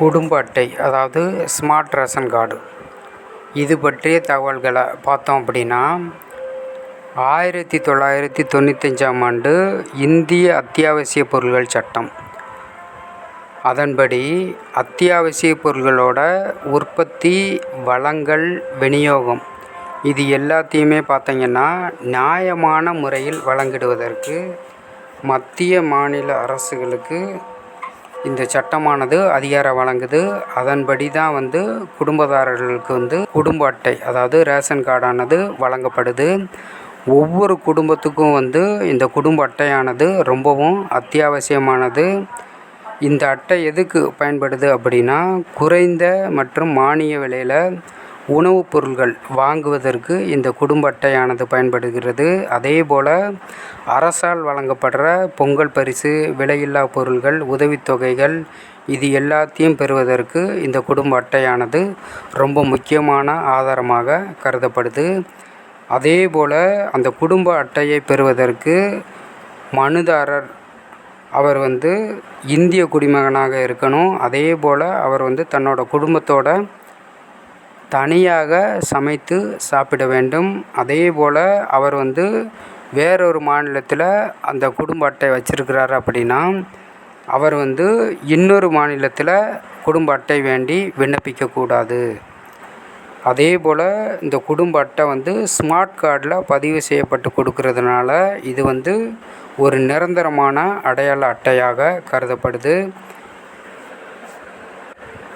குடும்ப அட்டை அதாவது ஸ்மார்ட் ரேஷன் கார்டு இது பற்றிய தகவல்களை பார்த்தோம் அப்படின்னா ஆயிரத்தி தொள்ளாயிரத்தி தொண்ணூத்தஞ்சாம் ஆண்டு இந்திய அத்தியாவசிய பொருட்கள் சட்டம். அதன்படி அத்தியாவசிய பொருள்களோட உற்பத்தி வளங்கள் விநியோகம் இது எல்லாத்தையுமே பார்த்தீங்கன்னா நியாயமான முறையில் வழங்கிடுவதற்கு மத்திய மாநில அரசுகளுக்கு இந்த சட்டமானது அதிகாரம் வழங்குது. அதன்படி தான் வந்து குடும்பதாரர்களுக்கு வந்து குடும்ப அட்டை அதாவது ரேஷன் கார்டானது வழங்கப்படுது. ஒவ்வொரு குடும்பத்துக்கும் வந்து இந்த குடும்ப அட்டையானது ரொம்பவும் அத்தியாவசியமானது. இந்த அட்டை எதுக்கு பயன்படுது அப்படின்னா குறைந்த மற்றும் மானிய விலையில் உணவுப் பொருள்கள் வாங்குவதற்கு இந்த குடும்ப அட்டையானது பயன்படுகிறது. அதேபோல் அரசால் வழங்கப்படுற பொங்கல் பரிசு விலையில்லா பொருள்கள் உதவித்தொகைகள் இது எல்லாத்தையும் பெறுவதற்கு இந்த குடும்ப அட்டையானது ரொம்ப முக்கியமான ஆதாரமாக கருதப்படுது. அதேபோல் அந்த குடும்ப அட்டையை பெறுவதற்கு மனுதாரர் அவர் வந்து இந்திய குடிமகனாக இருக்கணும். அதேபோல் அவர் வந்து தன்னோட குடும்பத்தோட தனியாக சமைத்து சாப்பிட வேண்டும். அதேபோல் அவர் வந்து வேறொரு மாநிலத்தில் அந்த குடும்ப அட்டை வச்சிருக்கிறாரு அப்படின்னா அவர் வந்து இன்னொரு மாநிலத்தில் குடும்ப அட்டை வேண்டி விண்ணப்பிக்கக்கூடாது அதேபோல் இந்த குடும்ப அட்டை வந்து ஸ்மார்ட் கார்டில் பதிவு செய்யப்பட்டு கொடுக்கறதுனால இது வந்து ஒரு நிரந்தரமான அடையாள அட்டையாக கருதப்படுது.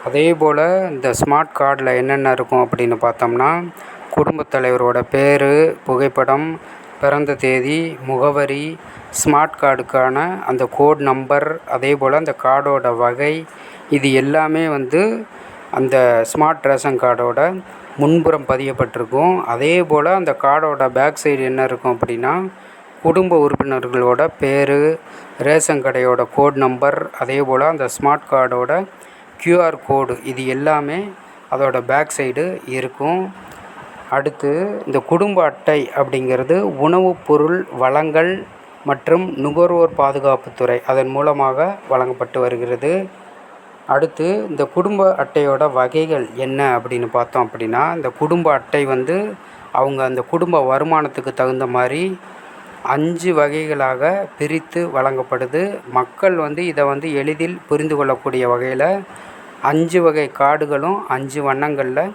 அதே போல் இந்த ஸ்மார்ட் கார்டில் என்னென்ன இருக்கும் அப்படின்னு பார்த்தோம்னா குடும்பத் தலைவரோட பேர் புகைப்படம் பிறந்த தேதி முகவரி ஸ்மார்ட் கார்டுக்கான அந்த கோட் நம்பர் அதே போல் அந்த கார்டோட வகை இது எல்லாமே வந்து அந்த ஸ்மார்ட் ரேஷன் கார்டோட முன்புறம் பதியப்பட்டிருக்கும். அதே போல் அந்த கார்டோட பேக் சைடு என்ன இருக்கும் அப்படின்னா குடும்ப உறுப்பினர்களோட பேர் ரேஷன் கடையோட கோட் நம்பர் அதே போல் அந்த ஸ்மார்ட் கார்டோட க்யூஆர் கோடு இது எல்லாமே அதோட பேக் சைடு இருக்கும். அடுத்து இந்த குடும்ப அட்டை அப்படிங்கிறது உணவுப் பொருள் வழங்கல் மற்றும் நுகர்வோர் பாதுகாப்புத்துறை அதன் மூலமாக வழங்கப்பட்டு வருகிறது. அடுத்து இந்த குடும்ப அட்டையோட வகைகள் என்ன அப்படின்னு பார்த்தோம் அப்படின்னா இந்த குடும்ப அட்டை வந்து அவங்க அந்த குடும்ப வருமானத்துக்கு தகுந்த மாதிரி அஞ்சு வகைகளாக பிரித்து வழங்கப்படுது. மக்கள் வந்து இதை வந்து எளிதில் புரிந்து கொள்ளக்கூடிய வகையில் அஞ்சு வகை கார்டுகளும் அஞ்சு வண்ணங்களில்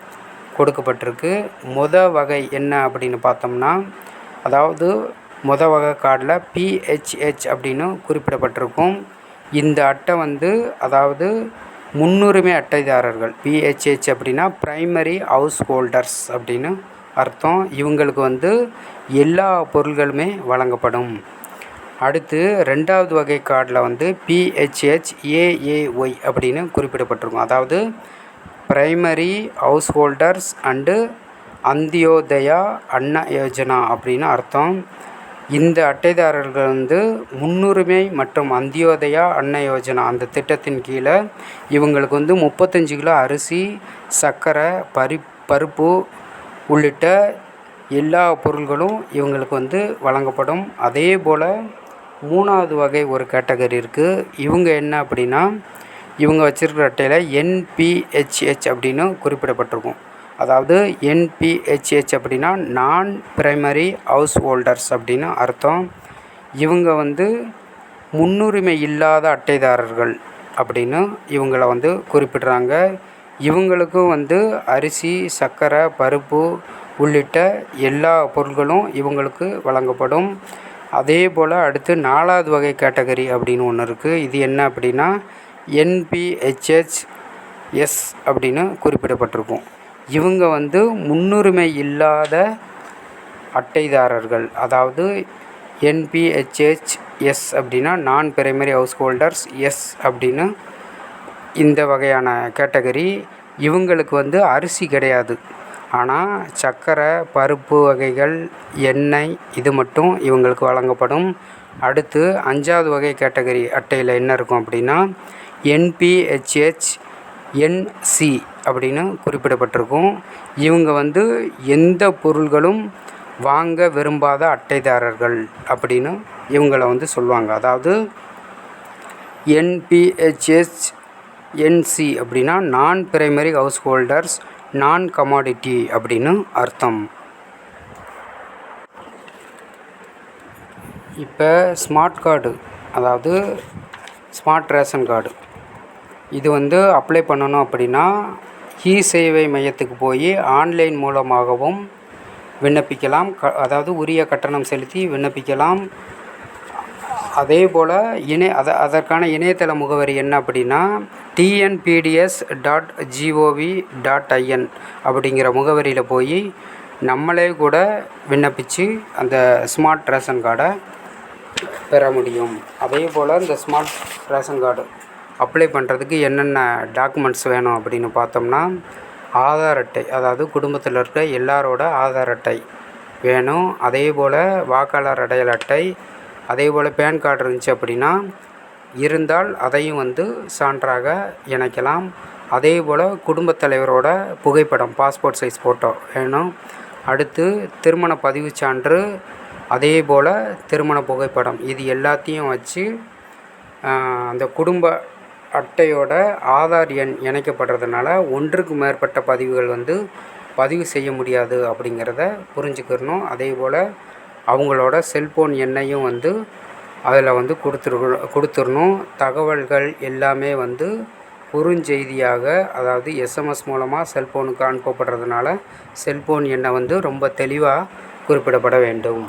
கொடுக்கப்பட்டிருக்கு. முத வகை என்ன அப்படின்னு பார்த்தோம்னா அதாவது முத வகை கார்டில் பிஹெச்ஹெச் அப்படின்னு குறிப்பிடப்பட்டிருக்கும். இந்த அட்டை வந்து அதாவது முன்னுரிமை அட்டைதாரர்கள் பிஹெச்ஹெச் அப்படின்னா ப்ரைமரி ஹவுஸ் ஹோல்டர்ஸ் அப்படின்னு அர்த்தம். இவங்களுக்கு வந்து எல்லா பொருள்களுமே வழங்கப்படும். அடுத்து ரெண்டாவது வகை கார்டில் வந்து பிஹெச்ஹெச் ஏஏஒய் அப்படின்னு குறிப்பிடப்பட்டிருக்கும். அதாவது primary householders and Antyodaya Anna Yojana அப்படின்னு அர்த்தம். இந்த அட்டைதாரர்கள் வந்து முன்னுரிமை மற்றும் அந்தியோதயா அன்ன யோஜனா அந்த திட்டத்தின் கீழே இவங்களுக்கு வந்து முப்பத்தஞ்சு கிலோ அரிசி சர்க்கரை பரி பருப்பு உள்ளிட்ட எல்லா பொருள்களும் இவங்களுக்கு வந்து வழங்கப்படும். அதே போல் மூணாவது வகை ஒரு கேட்டகரி இருக்குது இவங்க என்ன அப்படின்னா இவங்க வச்சிருக்கிற அட்டையில் என்பிஹெச்ஹெச் அப்படின்னு குறிப்பிடப்பட்டிருக்கும். அதாவது என்பிஹெச்ஹெச் அப்படின்னா நான் ப்ரைமரி ஹவுஸ் ஹோல்டர்ஸ் அப்படின்னு அர்த்தம். இவங்க வந்து முன்னுரிமை இல்லாத அட்டைதாரர்கள் அப்படின்னு இவங்கள வந்து குறிப்பிடுறாங்க. இவங்களுக்கும் வந்து அரிசி சர்க்கரை பருப்பு உள்ளிட்ட எல்லா பொருட்களும் இவங்களுக்கு வழங்கப்படும். அதேபோல் அடுத்து நாலாவது வகை கேட்டகரி அப்படின்னு ஒன்று இருக்குது இது என்ன அப்படின்னா என்பிஹெச்ஹெச் எஸ் அப்படின்னு குறிப்பிடப்பட்டிருக்கும். இவங்க வந்து முன்னுரிமை இல்லாத அட்டைதாரர்கள். அதாவது என்பிஹெச்ஹெச் எஸ் அப்படின்னா non primary house holders S அப்படின்னு இந்த வகையான கேட்டகரி. இவங்களுக்கு வந்து அரிசி கிடையாது. ஆனால் சர்க்கரை பருப்பு வகைகள் எண்ணெய் இது மட்டும் இவங்களுக்கு வழங்கப்படும். அடுத்து அஞ்சாவது வகை கேட்டகரி அட்டையில் என்ன இருக்கும் அப்படின்னா என்பிஹெச்ஹெச் என்சி அப்படின்னு குறிப்பிடப்பட்டிருக்கும். இவங்க வந்து எந்த பொருள்களும் வாங்க விரும்பாத அட்டைதாரர்கள் அப்படின்னு இவங்கள வந்து சொல்லுவாங்க. அதாவது என்பிஹெச்ஹெச் என்சி அப்படின்னா non primary householders non commodity அப்படின்னு அர்த்தம். இப்போ ஸ்மார்ட் கார்டு அதாவது ஸ்மார்ட் ரேஷன் கார்டு இது வந்து அப்ளை பண்ணணும் அப்படின்னா இ சேவை மையத்துக்கு போய் ஆன்லைன் மூலமாகவும் விண்ணப்பிக்கலாம். க அதாவது உரிய கட்டணம் செலுத்தி விண்ணப்பிக்கலாம். அதே போல் இணை அத அதற்கான இணையதள முகவரி என்ன அப்படின்னா TNPDS dot GOV dot IN அப்படிங்கிற முகவரியில் போய் நம்மளே கூட விண்ணப்பித்து அந்த ஸ்மார்ட் ரேஷன் கார்டை பெற முடியும். அதே போல் இந்த ஸ்மார்ட் ரேஷன் கார்டு அப்ளை பண்ணுறதுக்கு என்னென்ன டாக்குமெண்ட்ஸ் வேணும் அப்படின்னு பார்த்தோம்னா ஆதார் அட்டை அதாவது குடும்பத்தில் இருக்க எல்லாரோட ஆதார் அட்டை வேணும். அதே போல் வாக்காளர் அடையாள அட்டை அதே போல் பேன் கார்டு இருந்துச்சு அப்படின்னா இருந்தால் அதையும் வந்து சான்றாக இணைக்கலாம். அதே போல் குடும்பத் தலைவரோட புகைப்படம் பாஸ்போர்ட் சைஸ் ஃபோட்டோ வேணும். அடுத்து திருமண பதிவுச் சான்று அதே போல் திருமண புகைப்படம். இது எல்லாத்தையும் வச்சு அந்த குடும்ப அட்டையோட ஆதார் எண் இணைக்கப்படுறதுனால ஒன்றுக்கு மேற்பட்ட பதிவுகள் வந்து பதிவு செய்ய முடியாது அப்படிங்கிறத புரிஞ்சுக்கிறணும். அதே போல் அவங்களோட செல்ஃபோன் எண்ணையும் வந்து அதில் வந்து கொடுத்துரு கொடுத்துர்ணும் தகவல்கள் எல்லாமே வந்து குறுஞ்செய்தியாக அதாவது எஸ்எம்எஸ் மூலமாக செல்ஃபோனுக்கு அனுப்பப்படுறதுனால செல்ஃபோன் எண்ணை வந்து ரொம்ப தெளிவாக குறிப்பிடப்பட வேண்டும்.